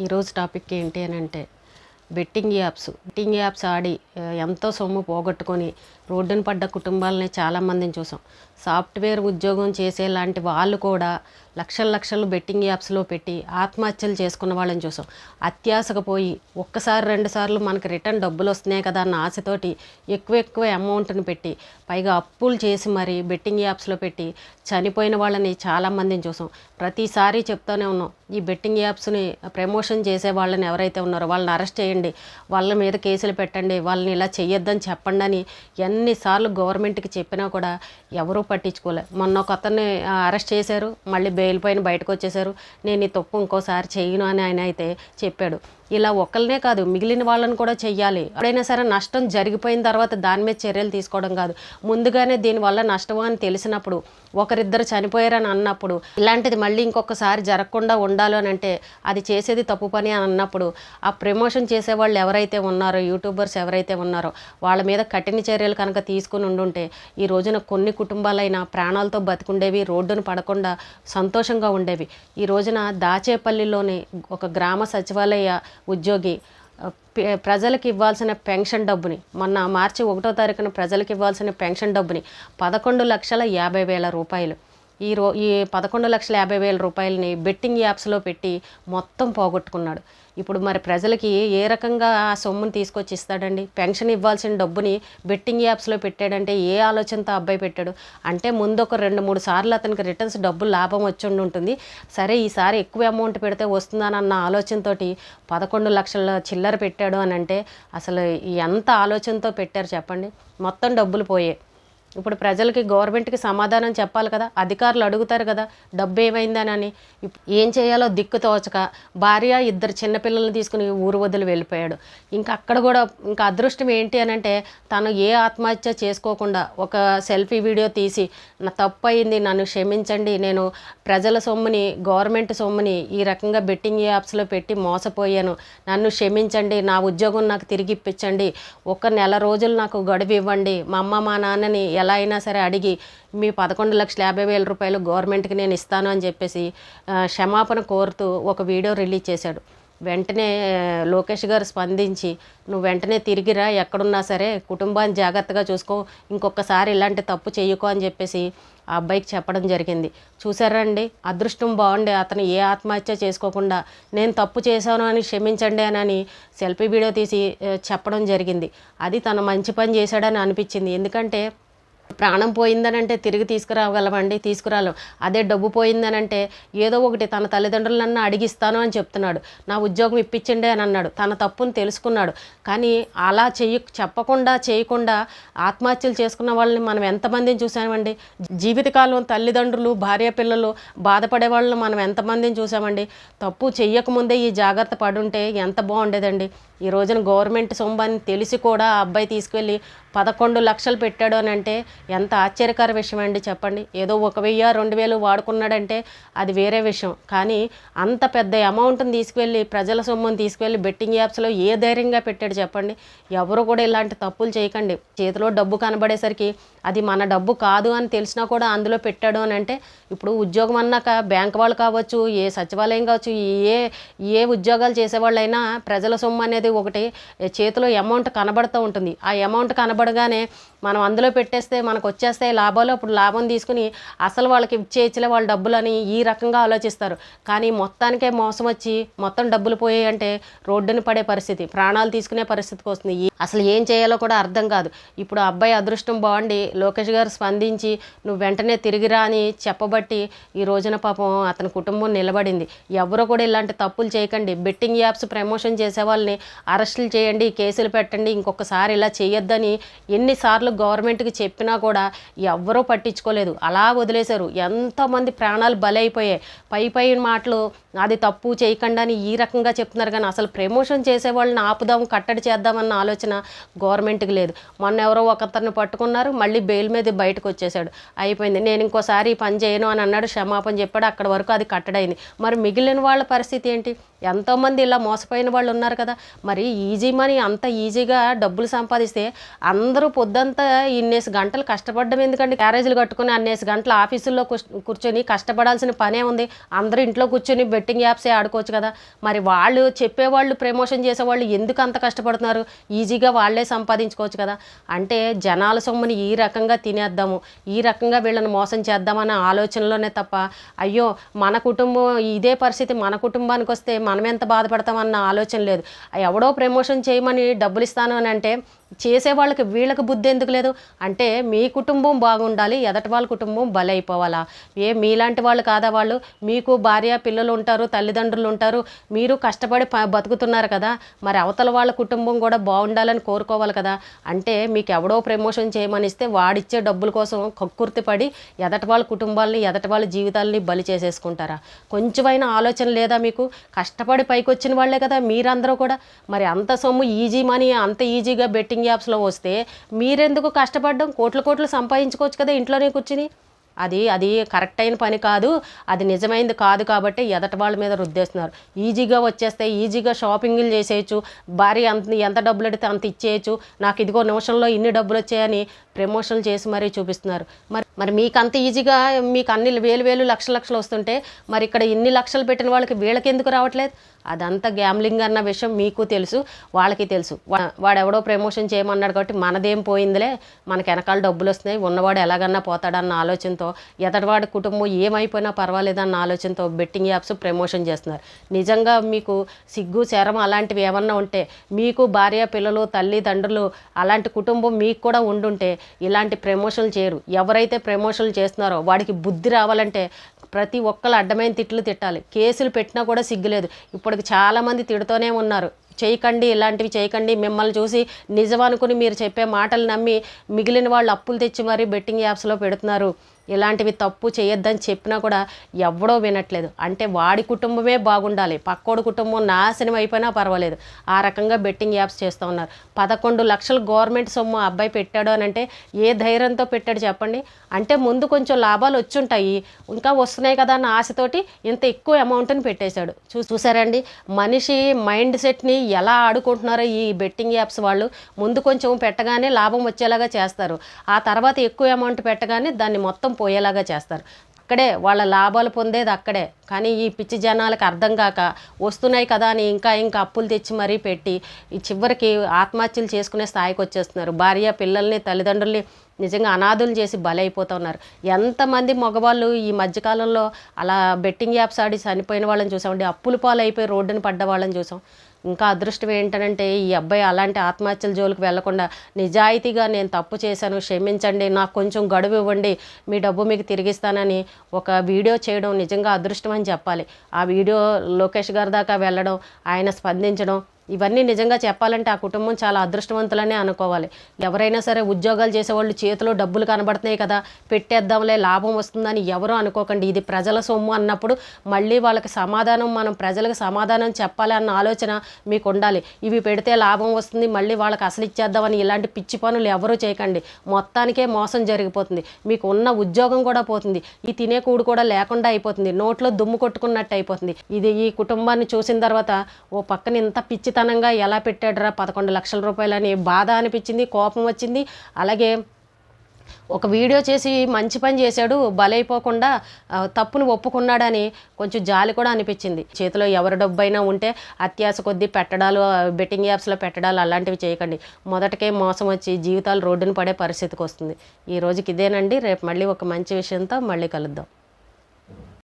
ఈరోజు టాపిక్ ఏంటి అని అంటే బెట్టింగ్ యాప్స్. బెట్టింగ్ యాప్స్ ఆడి ఎంతో సొమ్ము పోగొట్టుకొని రోడ్డున పడ్డ కుటుంబాలని చాలామందిని చూసాం. సాఫ్ట్వేర్ ఉద్యోగం చేసే లాంటి వాళ్ళు కూడా లక్షల లక్షలు బెట్టింగ్ యాప్స్లో పెట్టి ఆత్మహత్యలు చేసుకున్న వాళ్ళని చూసాం. అత్యాశకు పోయి ఒక్కసారి రెండు సార్లు మనకి రిటర్న్ డబ్బులు వస్తున్నాయి కదా అన్న ఆశతోటి ఎక్కువ ఎక్కువ అమౌంట్ని పెట్టి పైగా అప్పులు చేసి మరి బెట్టింగ్ యాప్స్లో పెట్టి చనిపోయిన వాళ్ళని చాలామందిని చూసాం. ప్రతిసారి చెప్తూనే ఉన్నాం ఈ బెట్టింగ్ యాప్స్ని ప్రమోషన్ చేసే వాళ్ళని ఎవరైతే ఉన్నారో వాళ్ళని అరెస్ట్ చేయండి వాళ్ళ మీద కేసులు పెట్టండి వాళ్ళని ఇలా చేయొద్దని చెప్పండి అని ఎన్నిసార్లు గవర్నమెంట్కి చెప్పినా కూడా ఎవరూ పట్టించుకోలే. మొన్న ఒక అతన్ని అరెస్ట్ చేశారు మళ్ళీ బెయిల్ పైన బయటకు వచ్చేసారు. నేను ఈ తప్పు ఇంకోసారి చేయను అని ఆయన అయితే చెప్పాడు. ఇలా ఒకరినే కాదు మిగిలిన వాళ్ళని కూడా చెయ్యాలి. ఎప్పుడైనా సరే నష్టం జరిగిపోయిన తర్వాత దాని మీద చర్యలు తీసుకోవడం కాదు. ముందుగానే దీనివల్ల నష్టం అని తెలిసినప్పుడు ఒకరిద్దరు చనిపోయారని అన్నప్పుడు ఇలాంటిది మళ్ళీ ఇంకొకసారి జరగకుండా ఉండాలి అని అంటే అది చేసేది తప్పు పని అని అన్నప్పుడు ఆ ప్రమోషన్ చేసే వాళ్ళు ఎవరైతే ఉన్నారో యూట్యూబర్స్ ఎవరైతే ఉన్నారో వాళ్ళ మీద కఠిన చర్యలు కనుక తీసుకుని ఉండుంటే ఈ రోజున కొన్ని కుటుంబాలైనా ప్రాణాలతో బతికుండేవి రోడ్డును పడకుండా సంతోషంగా ఉండేవి. ఈ రోజున దాచేపల్లిలోని ఒక గ్రామ సచివాలయ ఉద్యోగి ప్రజలకు ఇవ్వాల్సిన పెన్షన్ డబ్బుని మొన్న మార్చి ఒకటో తారీఖున ప్రజలకు ఇవ్వాల్సిన పెన్షన్ డబ్బుని పదకొండు లక్షల యాభై వేల రూపాయలు. ఈ రో ఈ పదకొండు లక్షల యాభై వేల రూపాయలని బెట్టింగ్ యాప్స్లో పెట్టి మొత్తం పోగొట్టుకున్నాడు. ఇప్పుడు మరి ప్రజలకి ఏ రకంగా ఆ సొమ్ముని తీసుకొచ్చి ఇస్తాడండి? పెన్షన్ ఇవ్వాల్సిన డబ్బుని బెట్టింగ్ యాప్స్లో పెట్టాడంటే ఏ ఆలోచనతో అబ్బాయి పెట్టాడు? అంటే ముందు ఒక రెండు మూడు సార్లు అతనికి రిటర్న్స్ డబ్బు లాభం వచ్చి ఉంటుంది సరే ఈసారి ఎక్కువ అమౌంట్ పెడితే వస్తుందనన్న ఆలోచనతోటి పదకొండు లక్షల చిల్లర పెట్టాడు అని అంటే అసలు ఎంత ఆలోచనతో పెట్టారు చెప్పండి? మొత్తం డబ్బులు పోయాయి ఇప్పుడు ప్రజలకి గవర్నమెంట్కి సమాధానం చెప్పాలి కదా అధికారులు అడుగుతారు కదా డబ్బు ఏమైందనని ఏం చేయాలో దిక్కు తోచక భార్య ఇద్దరు చిన్నపిల్లల్ని తీసుకుని ఊరు వదిలి వెళ్ళిపోయాడు. ఇంకా అక్కడ కూడా ఇంకా అదృష్టం ఏంటి అని అంటే తను ఏ ఆత్మహత్య చేసుకోకుండా ఒక సెల్ఫీ వీడియో తీసి నా తప్పు అయింది నన్ను క్షమించండి నేను ప్రజల సొమ్ముని గవర్నమెంట్ సొమ్ముని ఈ రకంగా బెట్టింగ్ యాప్స్లో పెట్టి మోసపోయాను. నన్ను క్షమించండి నా ఉద్యోగం నాకు తిరిగి ఇప్పించండి. ఒక నెల రోజులు నాకు గడువు ఇవ్వండి. మా అమ్మ మా నాన్నని ఎలా అయినా సరే అడిగి మీ పదకొండు లక్షల యాభై వేల రూపాయలు గవర్నమెంట్కి నేను ఇస్తాను అని చెప్పేసి క్షమాపణ కోరుతూ ఒక వీడియో రిలీజ్ చేశాడు. వెంటనే లోకేష్ గారు స్పందించి నువ్వు వెంటనే తిరిగిరా ఎక్కడున్నా సరే కుటుంబాన్ని జాగ్రత్తగా చూసుకో ఇంకొకసారి ఇలాంటి తప్పు చేయకో అని చెప్పేసి ఆ అబ్బాయికి చెప్పడం జరిగింది. చూసారండి అదృష్టం బాగుండే అతను ఏ ఆత్మహత్య చేసుకోకుండా నేను తప్పు చేశాను అని క్షమించండి అని అని సెల్ఫీ వీడియో తీసి చెప్పడం జరిగింది. అది తను మంచి పని చేశాడని అనిపించింది. ఎందుకంటే ప్రాణం పోయిందనంటే తిరిగి తీసుకురాగలమండి తీసుకురాలేం. అదే డబ్బు పోయిందనంటే ఏదో ఒకటి తన తల్లిదండ్రులన్న అడిగిస్తాను అని చెప్తున్నాడు. నా ఉద్యోగం ఇప్పించండి అని అన్నాడు. తన తప్పును తెలుసుకున్నాడు. కానీ అలా చెయ్యి చెప్పకుండా చేయకుండా ఆత్మహత్యలు చేసుకున్న వాళ్ళని మనం ఎంతమందిని చూసామండి జీవితకాలం తల్లిదండ్రులు భార్య పిల్లలు బాధపడే వాళ్ళని మనం ఎంతమందిని చూసామండి తప్పు చెయ్యకముందే ఈ జాగ్రత్త పడుంటే ఎంత బాగుండేదండి? ఈ రోజున గవర్నమెంట్ సొమ్మని తెలిసి కూడా ఆ అబ్బాయి తీసుకెళ్ళి పదకొండు లక్షలు పెట్టాడు అని అంటే ఎంత ఆశ్చర్యకర విషయం అండి చెప్పండి. ఏదో ఒక వెయ్యి రెండు వేలు వాడుకున్నాడంటే అది వేరే విషయం. కానీ అంత పెద్ద అమౌంట్ని తీసుకువెళ్ళి ప్రజల సొమ్ముని తీసుకువెళ్ళి బెట్టింగ్ యాప్స్లో ఏ ధైర్యంగా పెట్టాడు చెప్పండి. ఎవరు కూడా ఇలాంటి తప్పులు చేయకండి. చేతిలో డబ్బు కనబడేసరికి అది మన డబ్బు కాదు అని తెలిసినా కూడా అందులో పెట్టాడు అని అంటే ఇప్పుడు ఉద్యోగం అన్నాక బ్యాంక్ వాళ్ళు కావచ్చు ఏ సచివాలయం కావచ్చు ఏ ఏ ఉద్యోగాలు చేసేవాళ్ళైనా ప్రజల సొమ్ము అనేది ఒకటి చేతిలో అమౌంట్ కనబడుతూ ఉంటుంది. ఆ అమౌంట్ కనబడగానే మనం అందులో పెట్టేస్తే మనకు వచ్చేస్తాయి లాభాలు అప్పుడు లాభం తీసుకుని అసలు వాళ్ళకి ఇచ్చేయచ్చులే వాళ్ళ డబ్బులని ఈ రకంగా ఆలోచిస్తారు. కానీ మొత్తానికే మోసం వచ్చి మొత్తం డబ్బులు పోయాయి అంటే రోడ్డున పడే పరిస్థితి ప్రాణాలు తీసుకునే పరిస్థితికి వస్తుంది. అసలు ఏం చేయాలో కూడా అర్థం కాదు. ఇప్పుడు అబ్బాయి అదృష్టం బాగుండి లోకేష్ గారు స్పందించి నువ్వు వెంటనే తిరిగిరా అని చెప్పబట్టి ఈ రోజున పాపం అతని కుటుంబం నిలబడింది. ఎవరో కూడా ఇలాంటి తప్పులు చేయకండి. బెట్టింగ్ యాప్స్ ప్రమోషన్ చేసే వాళ్ళని అరెస్టులు చేయండి కేసులు పెట్టండి ఇంకొకసారి ఇలా చేయొద్దని ఎన్నిసార్లు గవర్నమెంట్కి చెప్పినా కూడా ఎవ్వరూ పట్టించుకోలేదు. అలా వదిలేశారు. ఎంతోమంది ప్రాణాలు బలైపోయాయి. పై పై మాటలు అది తప్పు చేయకుండా అని ఈ రకంగా చెప్తున్నారు. కానీ అసలు ప్రమోషన్ చేసే వాళ్ళని ఆపుదాం కట్టడి చేద్దామన్న ఆలోచన గవర్నమెంట్కి లేదు. మొన్న ఎవరో ఒకతరిని పట్టుకున్నారు. మళ్ళీ బెయిల్ మీద బయటకు వచ్చేసాడు అయిపోయింది. నేను ఇంకోసారి పని చేయను అని అన్నాడు. క్షమాపణ చెప్పాడు. అక్కడ వరకు అది కట్టడైంది. మరి మిగిలిన వాళ్ళ పరిస్థితి ఏంటి? ఎంతోమంది ఇలా మోసపోయిన వాళ్ళు ఉన్నారు కదా. మరి ఈజీ మనీ అంత ఈజీగా డబ్బులు సంపాదిస్తే అందరూ పొద్దంతా ఇన్నేసి గంటలు కష్టపడడం ఎందుకంటే క్యారేజీలు కట్టుకుని అన్నేసి గంటలు ఆఫీసుల్లో కూర్చొని కష్టపడాల్సిన పనే ఉంది. అందరూ ఇంట్లో కూర్చొని బెట్టింగ్ యాప్సే ఆడుకోవచ్చు కదా. మరి వాళ్ళు చెప్పేవాళ్ళు ప్రమోషన్ చేసేవాళ్ళు ఎందుకు అంత కష్టపడుతున్నారు? ఈజీగా వాళ్ళే సంపాదించుకోవచ్చు కదా. అంటే జనాల సొమ్ముని ఈ రకంగా తినేద్దాము ఈ రకంగా వీళ్ళని మోసం చేద్దామనే ఆలోచనలోనే తప్ప అయ్యో మన కుటుంబం ఇదే పరిస్థితి మన కుటుంబానికి వస్తే మన ఎంత బాధపడతామన్న ఆలోచన లేదు. ఎవడో ప్రమోషన్ చేయమని డబ్బులు ఇస్తాను అని అంటే చేసే వాళ్ళకి వీళ్ళకి బుద్ధి ఎందుకు లేదు? అంటే మీ కుటుంబం బాగుండాలి ఎదటి వాళ్ళ కుటుంబం బలైపోవాలా ఏ మీలాంటి వాళ్ళు కాదా వాళ్ళు? మీకు భార్య పిల్లలు ఉంటారు తల్లిదండ్రులు ఉంటారు మీరు కష్టపడి బతుకుతున్నారు కదా మరి అవతల వాళ్ళ కుటుంబం కూడా బాగుండాలని కోరుకోవాలి కదా. అంటే మీకు ఎవడో ప్రమోషన్ చేయమని ఇస్తే వాడిచ్చే డబ్బుల కోసం కక్కుర్తి పడి ఎదటి వాళ్ళ కుటుంబాలని ఎదటి వాళ్ళ జీవితాలని బలి చేసేసుకుంటారా? కొంచెమైనా ఆలోచన లేదా మీకు? కష్టపడి పైకి వచ్చిన వాళ్ళే కదా మీరందరూ కూడా. మరి అంత సొమ్ము ఈజీ మనీ అంత ఈజీగా బెట్టింగ్ యాప్స్లో వస్తే మీరెందుకు కష్టపడడం? కోట్లు కోట్లు సంపాదించుకోవచ్చు కదా ఇంట్లోనే కూర్చుని. అది అది కరెక్ట్ అయిన పని కాదు. అది నిజమైంది కాదు కాబట్టి ఎదటి వాళ్ళ మీద రుద్దేస్తున్నారు. ఈజీగా వచ్చేస్తే ఈజీగా షాపింగ్లు చేసేయచ్చు. భార్య అంత ఎంత డబ్బులు అడితే అంత ఇచ్చేయచ్చు. నాకు ఇదిగో నిమిషంలో ఇన్ని డబ్బులు వచ్చాయని ప్రమోషన్లు చేసి మరీ చూపిస్తున్నారు. మరి మరి మీకు అంత ఈజీగా మీకు అన్ని వేలు వేలు లక్ష లక్షలు వస్తుంటే మరి ఇక్కడ ఇన్ని లక్షలు పెట్టిన వాళ్ళకి వీళ్ళకి ఎందుకు రావట్లేదు? అదంతా గ్యామ్లింగ్ అన్న విషయం మీకు తెలుసు వాళ్ళకి తెలుసు. వా- వాడెవడో ప్రమోషన్ చేయమన్నాడు కాబట్టి మనదేం పోయిందిలే మనకి వెనకాల డబ్బులు వస్తున్నాయి ఉన్నవాడు ఎలాగన్నా పోతాడన్న ఆలోచనతో ఎదటివాడి కుటుంబం ఏమైపోయినా పర్వాలేదన్న ఆలోచనతో బెట్టింగ్ యాప్స్ ప్రమోషన్ చేస్తున్నారు. నిజంగా మీకు సిగ్గు శరం అలాంటివి ఏమన్నా ఉంటే మీకు భార్య పిల్లలు తల్లి తండ్రులు అలాంటి కుటుంబం మీకు కూడా ఉండుంటే ఇలాంటి ప్రమోషన్లు చేయరు. ఎవరైతే ప్రమోషన్లు చేస్తున్నారో వాడికి బుద్ధి రావాలంటే ప్రతి ఒక్కరు అడ్డమైన తిట్లు తిట్టాలి. కేసులు పెట్టినా కూడా సిగ్గులేదు. ఇప్పటికి చాలామంది తిడుతూనే ఉన్నారు. చేయకండి ఇలాంటివి చేయకండి. మిమ్మల్ని చూసి నిజం అనుకుని మీరు చెప్పే మాటలు నమ్మి మిగిలిన వాళ్ళు అప్పులు తెచ్చి మరీ బెట్టింగ్ యాప్స్లో పెడుతున్నారు. ఇలాంటివి తప్పు చేయొద్దని చెప్పినా కూడా ఎవడో వినట్లేదు. అంటే వాడి కుటుంబమే బాగుండాలి. పక్కోడి కుటుంబం నాశనం అయిపోయినా పర్వాలేదు. ఆ రకంగా బెట్టింగ్ యాప్స్ చేస్తూ ఉన్నారు. పదకొండు లక్షలు గవర్నమెంట్ సొమ్ము ఆ అబ్బాయి పెట్టాడు అని అంటే ఏ ధైర్యంతో పెట్టాడు చెప్పండి? అంటే ముందు కొంచెం లాభాలు వచ్చుంటాయి. ఇంకా వస్తున్నాయి కదా అన్న ఆశతోటి ఇంత ఎక్కువ అమౌంట్ని పెట్టేశాడు. చూ చూసారండి? మనిషి మైండ్ సెట్ని ఎలా ఆడుకుంటున్నారో ఈ బెట్టింగ్ యాప్స్ వాళ్ళు ముందు కొంచెం పెట్టగానే లాభం వచ్చేలాగా చేస్తారు. ఆ తర్వాత ఎక్కువ అమౌంట్ పెట్టగానే దాన్ని మొత్తం పోయేలాగా చేస్తారు. అక్కడే వాళ్ళ లాభాలు పొందేది అక్కడే. కానీ ఈ పిచ్చి జనాలకు అర్థం కాక వస్తున్నాయి కదా అని ఇంకా ఇంకా అప్పులు తెచ్చి మరీ పెట్టి ఈ చివరికి ఆత్మహత్యలు చేసుకునే స్థాయికి వచ్చేస్తున్నారు. భార్య పిల్లల్ని తల్లిదండ్రుల్ని నిజంగా అనాథులు చేసి బలైపోతూ ఉన్నారు. ఎంతమంది మగవాళ్ళు ఈ మధ్యకాలంలో అలా బెట్టింగ్ యాప్స్ ఆడి చనిపోయిన వాళ్ళని చూసామండి. అప్పులు పాలైపోయి అయిపోయి రోడ్డున పడ్డ వాళ్ళని చూసాం. ఇంకా అదృష్టం ఏంటంటే ఈ అబ్బాయి అలాంటి ఆత్మహత్యల జోలికి వెళ్ళకుండా నిజాయితీగా నేను తప్పు చేశాను క్షమించండి నాకు కొంచెం గడువు ఇవ్వండి మీ డబ్బు మీకు తిరిగిస్తానని ఒక వీడియో చేయడం నిజంగా అదృష్టం అని చెప్పాలి. ఆ వీడియో లోకేష్ గారి దాకా వెళ్ళడం ఆయన స్పందించడం ఇవన్నీ నిజంగా చెప్పాలంటే ఆ కుటుంబం చాలా అదృష్టవంతులనే అనుకోవాలి. ఎవరైనా సరే ఉద్యోగాలు చేసేవాళ్ళు చేతిలో డబ్బులు కనబడుతున్నాయి కదా పెట్టేద్దాంలే లాభం వస్తుందని ఎవరూ అనుకోకండి. ఇది ప్రజల సొమ్ము అన్నప్పుడు మళ్ళీ వాళ్ళకి సమాధానం మనం ప్రజలకు సమాధానం చెప్పాలి అన్న ఆలోచన మీకు ఉండాలి ఇవి పెడితే లాభం వస్తుంది మళ్ళీ వాళ్ళకి అసలు ఇచ్చేద్దామని ఇలాంటి పిచ్చి పనులు ఎవరూ చేయకండి. మొత్తానికే మోసం జరిగిపోతుంది. మీకు ఉన్న ఉద్యోగం కూడా పోతుంది. ఈ తినే కూడు కూడా లేకుండా అయిపోతుంది. నోట్లో దుమ్ము కొట్టుకున్నట్టు అయిపోతుంది. ఇది ఈ కుటుంబాన్ని చూసిన తర్వాత ఓ పక్కన ఇంత పిచ్చి పిచ్చితనంగా ఎలా పెట్టాడురా పదకొండు లక్షల రూపాయలని బాధ అనిపించింది కోపం వచ్చింది. అలాగే ఒక వీడియో చేసి మంచి పని చేశాడు బలైపోకుండా తప్పును ఒప్పుకున్నాడని కొంచెం జాలి కూడా అనిపించింది. చేతిలో ఎవరి డబ్బైనా ఉంటే అత్యాశ కొద్దీ పెట్టడాలు బెట్టింగ్ యాప్స్లో పెట్టడాలు అలాంటివి చేయకండి. మొదటకే మోసం వచ్చి జీవితాలు రోడ్డున పడే పరిస్థితికి వస్తుంది. ఈ రోజుకి ఇదేనండి. రేపు మళ్ళీ ఒక మంచి విషయంతో మళ్ళీ కలుద్దాం.